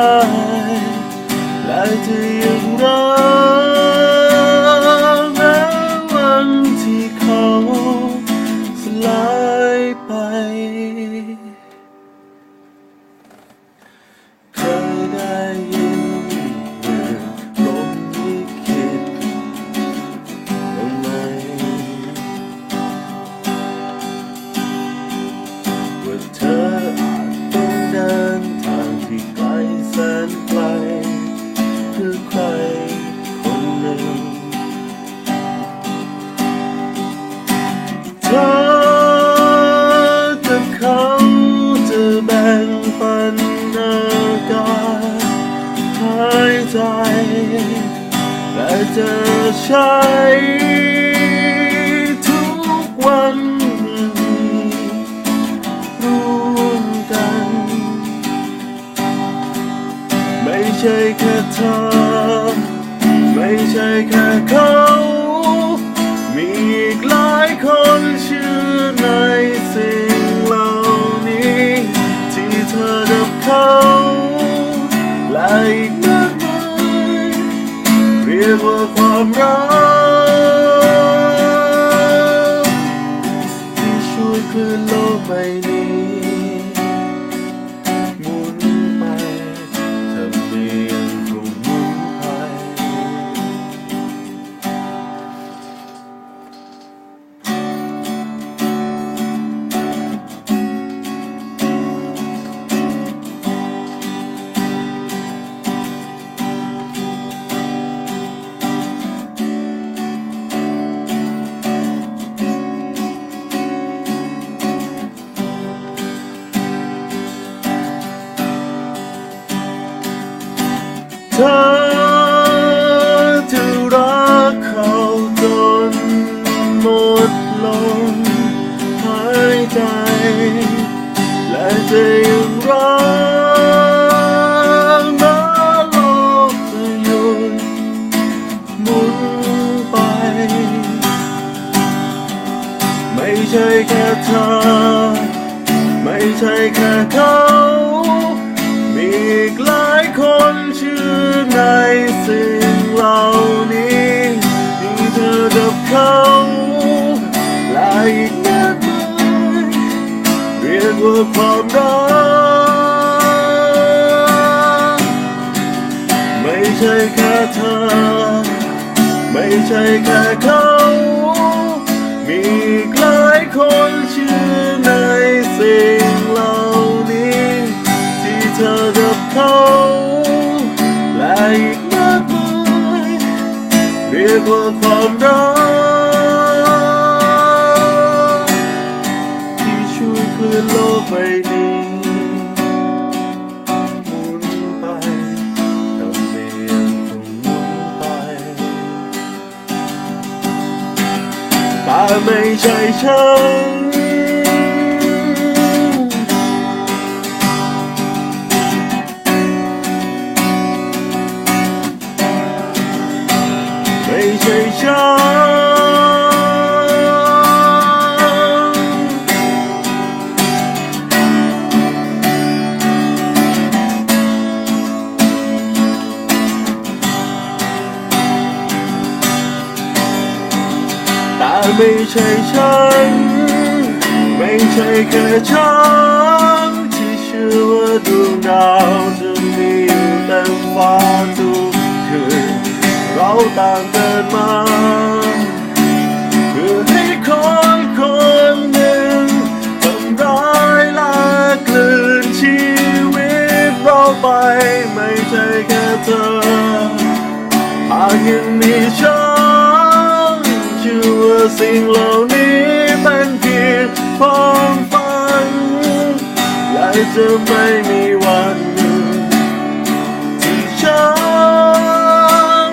ทำได้ ใจและจะใช้ทุกวันร่วมกัน ไม่ใช่แค่เธอ ไม่ใช่แค่เขามีอีกหลายคนชื่อในสิ่ ลื่น ธอจะรักเขาจนหมดลมหายใจ และจะยังรักแม้โลกจะหยุดหมุนไป ไม่ใช่แค่เธอ ไม่ใช่แค่เขา มีอีกหลายคนเชื่อใน สิ่งเหล่านี้ที่เธอกับเขาและอีกมากมายเรียกว่าความรักไม่ใช่แค่เธอ ไม่ใช่แค่เขามีหลายคนเชื่อในสิ่งเหล่านี้ ที่เธอกับเขาแกว่าความรักที่ช่วยคลื่นโลกใบนี้หมุนไปทำเนียงคงหมุนไปแต่ไม่ใช่ฉัน ไม่ใช่ฉัน ไม่ใช่แค่ฉันที่เชื่อว่าดวงดาวจะมีอยู่เต็มฟ้าทุกคืนเราต่างเกิดมาเพื่อให้คนคนหนึ่งทำร้ายและกลืนชีวิตเราไปไม่ใช่แค่เธอหากยังมีฉัน สิ่งเหล่านี้เป็นเพียงความฝัน และจะไม่มีวัน ที่ฉัน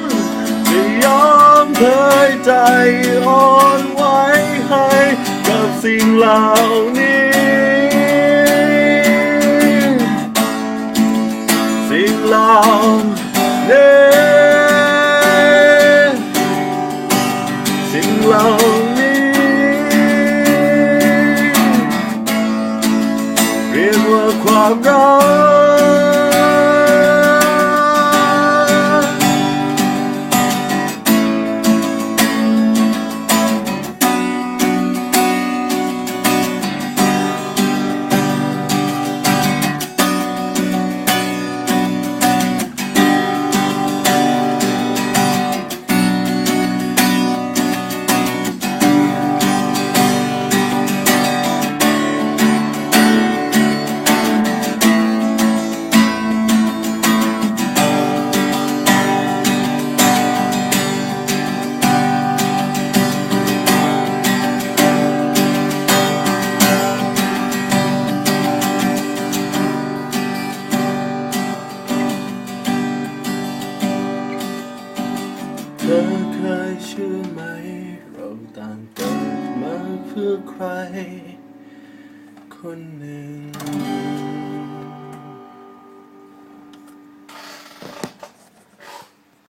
จะยอมเผยใจอ่อนไหวให้กับสิ่งเหล่านี้สิ่งเหล่า Eu while gone. ใคร คนหนึ่ง